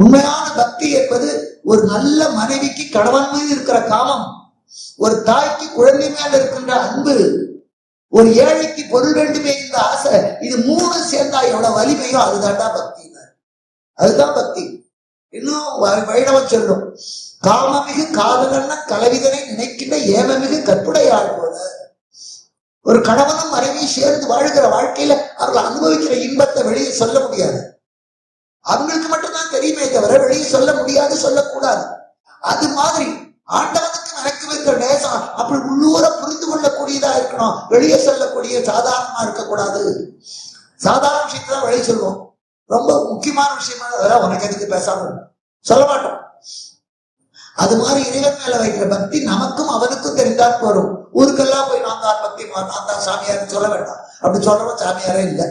உண்மையான பக்தி என்பது ஒரு நல்ல மனைவிக்கு கணவன் மீது இருக்கிற காமம் ஒரு தாய்க்கு குழந்தை மேல இருக்கின்ற அன்பு ஒரு ஏழைக்கு பொருள் வேண்டுமே இந்த ஆசை இது மூணு சேர்ந்தா எவ்வளவு வலிமையோ அதுதான்டா பக்தி அதுதான் பக்தி. இன்னும் வ- வைணவம் சொல்லும் காமமிகு காதலன்ன கலவிதனை நினைக்கின்ற ஏமமிகு கற்புடையாள் போல. ஒரு கணவனும் மனைவியும் சேர்ந்து வாழ்கிற வாழ்க்கையில அவர்கள் அனுபவிக்கிற இன்பத்தை வெளியே சொல்ல முடியாது. தவிர வெளியே சொல்ல முடியாது சொல்லக்கூடாது. அது மாதிரி ஆண்டவனுக்கு நடக்க இருக்கிற நேசம் அப்படி உள்ளூர புரிந்து கொள்ளக்கூடியதா இருக்கணும். வெளியே சொல்லக்கூடிய சாதாரணமா இருக்கக்கூடாது. சாதாரண விஷயத்தை தான் வெளியே சொல்லுவோம். ரொம்ப முக்கியமான விஷயமா அதெல்லாம் உனக்கு எதுக்கு பேசாம சொல்ல மாட்டோம். அது மாதிரி இறைவன் மேல வைக்கிற பக்தி நமக்கும் அவனுக்கும் தெரிந்தால் வரும் ஊருக்கெல்லாம் போய் நான் தான் பக்தி நான் தான் சாமியார் சொல்ல வேண்டாம். அப்படி சொல்றவன் சாமியாரே இல்லை.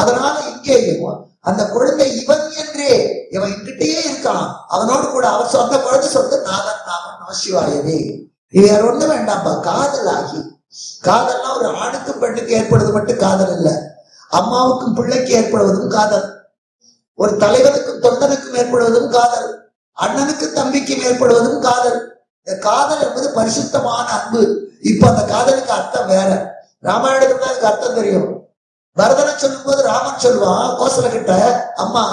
அதனால இங்கேயும் அந்த குழந்தை இவன் இருக்கலாம் இருக்கான் அவனோடு கூட அவர் சொந்த குழந்தை சொந்த நாதன் நாமம் நமசிவாயவே. இது வேற ஒண்ணு வேண்டாம்ப்பா. காதல் ஆகி காதல்னா ஒரு ஆணுக்கும் பெண்ணுக்கு ஏற்படுவது மட்டும் காதல் இல்ல. அம்மாவுக்கும் பிள்ளைக்கு ஏற்படுவதும் காதல். ஒரு தலைவனுக்கும் தொண்டனுக்கும் ஏற்படுவதும் காதல். அண்ணனுக்கும் தம்பிக்கும் ஏற்படுவதும் காதல். இந்த காதல் என்பது பரிசுத்தமான அன்பு. இப்ப அந்த காதலுக்கு அர்த்தம் வேற. ராமாயணத்துக்கு தான் அதுக்கு அர்த்தம் தெரியும். பரதனை சொல்லும் போது ராமன் சொல்லுவான் கோசல கிட்ட அம்மா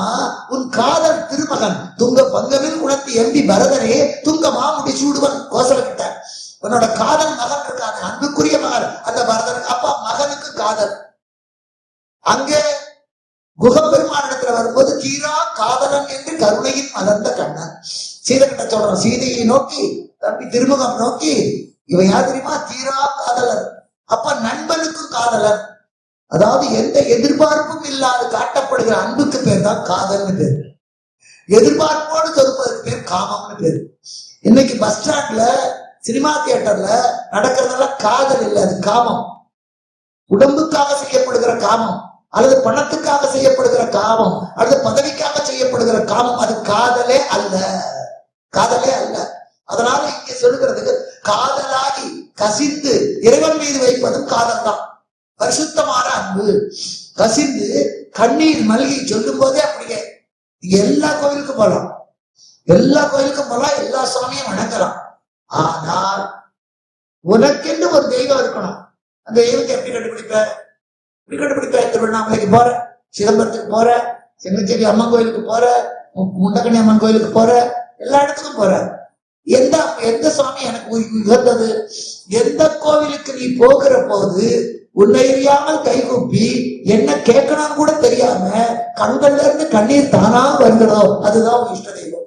உன் காதல் திருமகன் துங்க பங்கமில் உணர்த்தி எம்பி பரதனே துங்க மாமுடி சூடுவன் கோசல கிட்ட உன்னோட காதல் மகன் இருக்கானே அன்புக்குரிய மகன். அந்த பரதனுக்கு அப்பா மகனுக்கு காதல். அங்கே குகப்பெருமானிடத்துல வரும்போது கீரா காதலன் என்று கருணையின் மலர்ந்த கண்ணன். சீதை கிட்ட சொல்றான் சீதையை நோக்கி தம்பி திருமுகம் நோக்கி இவன் யார் தெரியுமா? தீரா காதலன். அப்ப நண்பனுக்கும் காதலன். அதாவது எந்த எதிர்பார்ப்பும் இல்லாது காட்டப்படுகிற அன்புக்கு பேர் தான் காதல்னு பேர். எதிர்பார்ப்போடு தொடுப்பதற்கு பேர் காமம்னு பேர். இன்னைக்கு பஸ் ஸ்டாண்ட்ல சினிமா தியேட்டர்ல நடக்கிறதெல்லாம் காதல் இல்லை அது காமம். உடம்புக்காக செய்யப்படுகிற காமம் அல்லது பணத்துக்காக செய்யப்படுகிற காமம் அல்லது பதவிக்காக செய்யப்படுகிற காமம் அது காதலே அல்ல. காதலே அல்ல. அதனால இங்க சொல்லுகிறதுக்கு காதலாகி கசிந்து இறைவன் மீது வைப்பதும் காதல் தான் பரிசுத்தமான அன்பு கசிந்து கண்ணீர் மல்கி சொல்லும் போதே அப்படியே நீங்க எல்லா கோயிலுக்கும் போகலாம் எல்லா கோயிலுக்கும் போகலாம் எல்லா சுவாமியும் வணங்கலாம். ஆனால் உனக்கென்று ஒரு தெய்வம் இருக்கணும். அந்த தெய்வத்தை எப்படி கண்டுபிடிப்ப? எப்படி கண்டுபிடிப்ப? திருவண்ணாமலைக்கு போற சிதம்பரத்துக்கு போற செங்கச்சேரி அம்மன் கோயிலுக்கு போற மு- முண்டக்கண்ணி அம்மன் கோயிலுக்கு போற எல்லா இடத்துக்கும் போற. எந்த எந்த சுவாமி எனக்கு உ- உகந்தது எந்த கோவிலுக்கு நீ போகிற போது உன்னை அறியாமல் கைகூப்பி என்ன கேட்கணும் கூட தெரியாம கண்கள்ல இருந்து கண்ணீர் தானா வருகிறதோ அதுதான் உன் இஷ்ட தெய்வம்.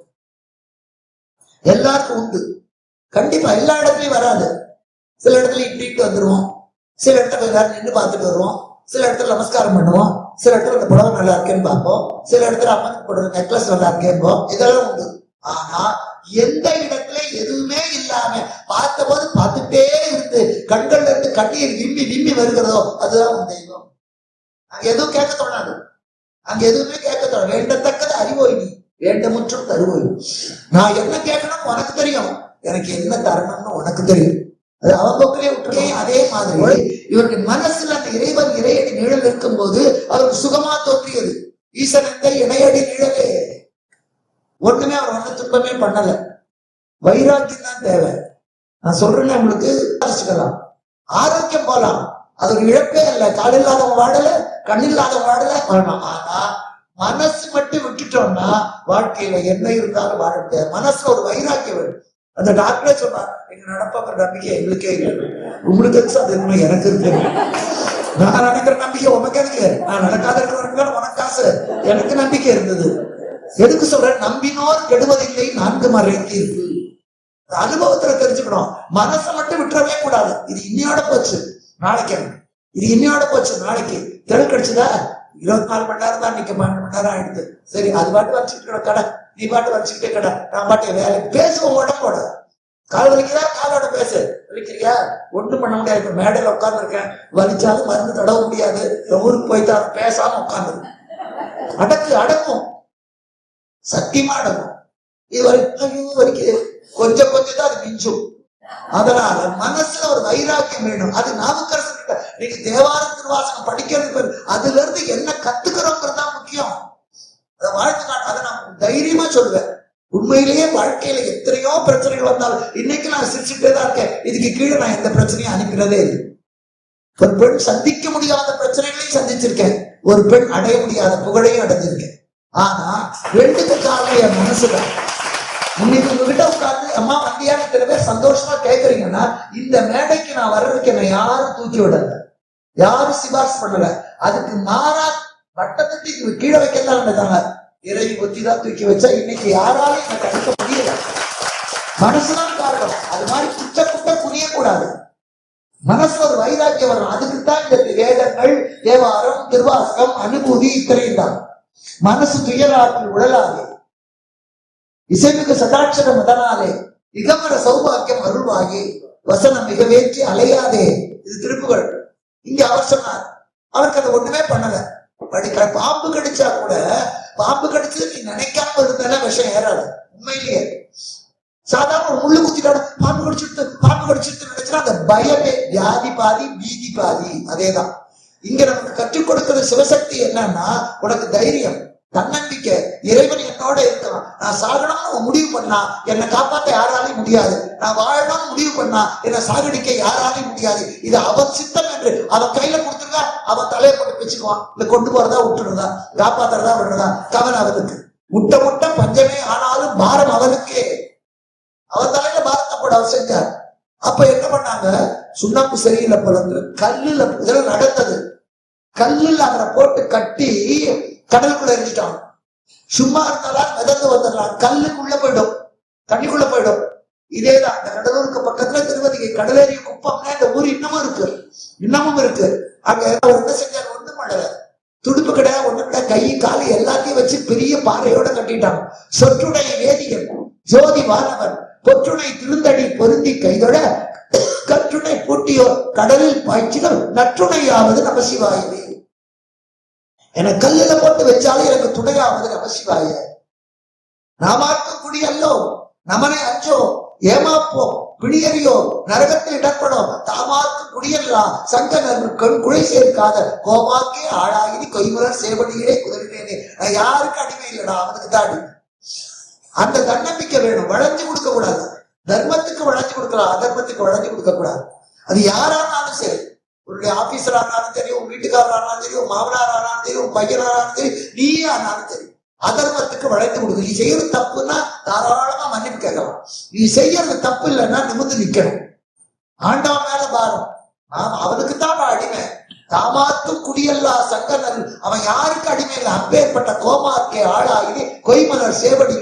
எல்லாருக்கும் உண்டு. கண்டிப்பா எல்லா இடத்துலயும் வராது. சில இடத்துல இட்டிட்டு வந்துருவோம். சில இடத்துல எல்லாரும் நின்று பார்த்துட்டு வருவோம். சில இடத்துல நமஸ்காரம் பண்ணுவோம். சில இடத்துல இந்த புடவை நல்லா இருக்கேன்னு பார்ப்போம். சில இடத்துல அம்மனுக்கு போடுற நெக்லஸ் நல்லா இருக்கேன்போம் இதெல்லாம் உண்டு. ஆனா எந்த இடத்துல எதுவுமே இல்லாம பார்த்த போது பார்த்துட்டே இருந்து கண்கள்ல இருந்து கண்ணீர் விம்மி விம்மி வருகிறதோ அதுதான் உன் தெய்வம். அங்க எதுவும் கேட்க தோணாது. அங்க எதுவுமே கேட்க தோணும் வேண்டத்தக்கது அறிவோய் நீ. வேண்டமுற்றும் தருவோய். நான் என்ன கேட்கணும் உனக்கு தெரியும். எனக்கு என்ன தரணும்னு உனக்கு தெரியும். அது அவங்கவுங்களே விட்டுருக்கே அதே மாதிரி. இவர்கள் மனசுல அந்த இறைவன் இறையடி நிழல் இருக்கும்போது அவருக்கு சுகமா தோன்றியது. ஈசன் இணையடி நிழலே. ஒண்ணுமே அவர் ஒண்ணு துன்பமே பண்ணல. வைராக்கியம் தான் தேவை. நான் சொல்றேன் உங்களுக்கு ரசிக்கலாம் ஆரோக்கியம் போலாம். அதுக்கு இழப்பே இல்லை. கால் இல்லாதவங்க வாடல கண் இல்லாதவங்க வாடல வரணும் ஆனா மனசு மட்டும் விட்டுட்டோம்னா வாழ்க்கையில என்ன இருந்தாலும் வாழ முடியாது. மனசுல ஒரு வைராக்கியம் வேணும். அந்த டாக்டரே சொன்னார் எங்க நடப்பாக்கிற நம்பிக்கை எங்களுக்கே இல்லை. உங்களுக்கு எதுக்கு அது என்ன எனக்கு இருக்கு. நான் நினைக்கிற நம்பிக்கை உனக்கு எதுக்கு நான் நடக்காத இருக்கிறவங்க உனக்கு காசு எனக்கு நம்பிக்கை இருந்தது. எதுக்கு சொல்றேன்? நம்பினோர் கெடுவதில்லை நான்கு மறைத்தீர்கள் அனுபவத்துல தெரிஞ்சுக்கணும். மனசை மட்டும் விட்டுறவே கூடாது. இது இன்னையோட போச்சு. நாளைக்கு இது இன்னையோட போச்சு. நாளைக்கு. தெரு கடிச்சுதா? இருபத்தி நாலு மணி நேரம் தான் நிக்க மணி நேரம் ஆயிடுது. சரி அது பாட்டு வச்சுக்கிட்டு கடை. நீ பாட்டு வச்சுக்கிட்டே கடை. நான் பாட்டு வேலை. பேசுவோம். உடம்போட கால் வலிக்கிறா காலோட பேசு. வலிக்கிறியா? ஒன்றும் பண்ண முடியாது. இப்ப மேடையில உட்காந்துருக்கேன் வலிச்சாலும் மருந்து தடவ முடியாது. ஊருக்கு போயிட்டா பேசாம உட்கார்ந்து அடக்கு அடக்கும். சத்தியமா அடக்கும். இது வரைக்கும் ஐயோ வலிக்குது கொஞ்சம் கொஞ்சம் தான் அது மிஞ்சும். அதனால மனசுல ஒரு வைராக்கியம் வேணும் அது நாவுக்கரசு நீங்க தேவார திருவாசகம் படிக்கிறது அதுல இருந்து என்ன கத்துக்கிறோங்கிறது தான் முக்கியம். அதை வாழ்த்து காட்ட அதை நான் தைரியமா சொல்லுவேன் உண்மையிலேயே வாழ்க்கையில எத்தனையோ பிரச்சனைகள் வந்தாலும் இன்னைக்கு நான் சிரிச்சுட்டே தான் இருக்கேன். இதுக்கு கீழே நான் எந்த பிரச்சனையும் அனுப்பினதே இல்லை. ஒரு பெண் சந்திக்க முடியாத பிரச்சனைகளையும் சந்திச்சிருக்கேன். ஒரு பெண் அடைய முடியாத புகழையும் அடைஞ்சிருக்கேன். ஆனா ரெண்டுக்கு காரணம் என் மனசுதான் சந்தோஷமா கேக்குறீங்கன்னா இந்த மேடைக்கு நான் வர்றதுக்கு என்ன யாரும் தூக்கி விடல. யாரும் சிபாரிசு பண்ணல. அதுக்கு மாறா வட்டத்தை கீழே வைக்கத்தான் நடந்தாங்க இறை ஒத்தி தான் தூக்கி வச்சா இன்னைக்கு யாராலையும் எனக்கு அடிக்க முடியல. மனசுதான் காரணம். அது மாதிரி குட்ட குட்ட புரியக்கூடாது. மனசுல ஒரு வைராக்கியம் வரும். அதுக்கு தான் இந்த வேதங்கள் தேவாரம் திருவாசகம் அனுபூதி இத்தனையும் தான். மனசு துயராற்றில் உழலாதே. இசைமிகு சதாட்சர மதனாலே இகமர சௌபாக்கியம் அருள்வாகி வசனம் மிகவேற்றி அலையாதே. இது திருப்புகள். இங்க அவர் சொன்னார் அவருக்கு அதை ஒண்ணுமே பண்ணல. படிக்க பாம்பு கடிச்சா கூட பாம்பு கடிச்சது நீ நினைக்காம இருந்தால விஷம் ஏறாது. உண்மையிலேயே. சாதாரண முள்ளு குத்திட்டாட பாம்பு கடிச்சிட்டு பாம்பு கடிச்சிட்டு நினைச்சா அந்த பயமே வியாதி பாதி பீதி பாதி. அதேதான். இங்க நமக்கு கற்றுக் கொடுக்கிற சிவசக்தி என்னன்னா உனக்கு தைரியம். தன்னம்பிக்கை இறைவன் என்னோட இருக்கான் நான் சாகணும்னு முடிவு பண்ணா என்னை காப்பாற்ற யாராலையும் முடியாது. நான் வாழணும்னு முடிவு பண்ணா என்னை சாகடிக்க யாராலையும் முடியாது. இது அவன் சித்தம் என்று அவன் கையில கொடுத்துருக்கா அவன் தலையை போட்டு வச்சுக்குவான் இல்ல கொண்டு போறதா விட்டுறதா காப்பாத்துறதா விடுறதா கவன் அவனுக்கு. முட்டை முட்டை பஞ்சமே ஆனாலும் பாரம் அவனுக்கே. அவன் தலையில பாரத்தை போட அவர் செஞ்சார். அப்ப என்ன பண்ணாங்க? சுண்ணாம்பு சரியில்லை பிறந்து கல்லுல இதெல்லாம் நடந்தது. கல்லுல அவரை போட்டு கட்டி கடலுக்குள்ள எரிஞ்சிட்டான் சும்மா இருந்தாலும் மிதந்து வந்துடலாம். கல்லுக்குள்ள போயிடும். தண்ணிக்குள்ள போயிடும். இதேதான் இந்த கடலூருக்கு பக்கத்துல திருவதிகை கடலேறிய குப்பம்னா இந்த ஊர் இன்னமும் இருக்கு. இன்னமும் இருக்கு. அங்க அவர் என்ன செஞ்சார் ஒண்ணும் பண்ணல. துடுப்பு கிடையாது ஒண்ணு கிடையாது கை காலு எல்லாத்தையும் வச்சு பெரிய பாறையோட கட்டிட்டான். சொற்றுடைய வேதியன் ஜோதி வானவன் பொற்றுணை திருந்தடி பொருந்தி கைதொட கற்றுணை பூட்டியோர் கடலில் பாய்ச்சிகள் நற்றுணையாவது நமசிவாயவே என கல்லுல போட்டு வச்சாலும் எனக்கு துணையாவது நமசிவாய குடி அல்லோ நமனை அஞ்சோ ஏமாப்போ பிணியறியோ நரகத்தில் இடப்படும் தாமாக்கு குடியல்லா சங்கனர் கண் குழை சேர்க்காத கோமாக்கே ஆளாகி கொய்முலர் சேவடியிலே குதறினேனே. நான் யாருக்கு அடிமை இல்லடா அவனுக்கு தான் அடிமை. அந்த தன்னம்பிக்கை வேணும். வளைஞ்சு கொடுக்க கூடாது தர்மத்துக்கு வளைஞ்சு கொடுக்கலாம். அதர்மத்துக்கு வளைஞ்சு கொடுக்க கூடாது அது யாரானாலும் சரி. உங்களுடைய ஆபீசர் ஆனாலும் சரி உங்க வீட்டுக்காரர் ஆனாலும் சரி உன் மாமனார் ஆனாலும் சரி உன் பையன் ஆனாலும் சரி நீயே ஆனாலும் சரி அதர்மத்துக்கு வளைத்து கொடுக்கு நீ செய்யறது தப்புன்னா தாராளமா மன்னிப்பு கேட்கலாம். நீ செய்யறது தப்பு இல்லைன்னா நிமிந்து நிக்கணும். ஆண்டவன் மேல பாரம். நாம் அவனுக்கு தான் அடிமை. தாமாத்தும் குடியல்லா சங்கரன் அவன் யாருக்கு அடிமை இல்லை? அப்பேற்பட்ட கோமாக்கே ஆளாகி கொய்மலர் சேவடி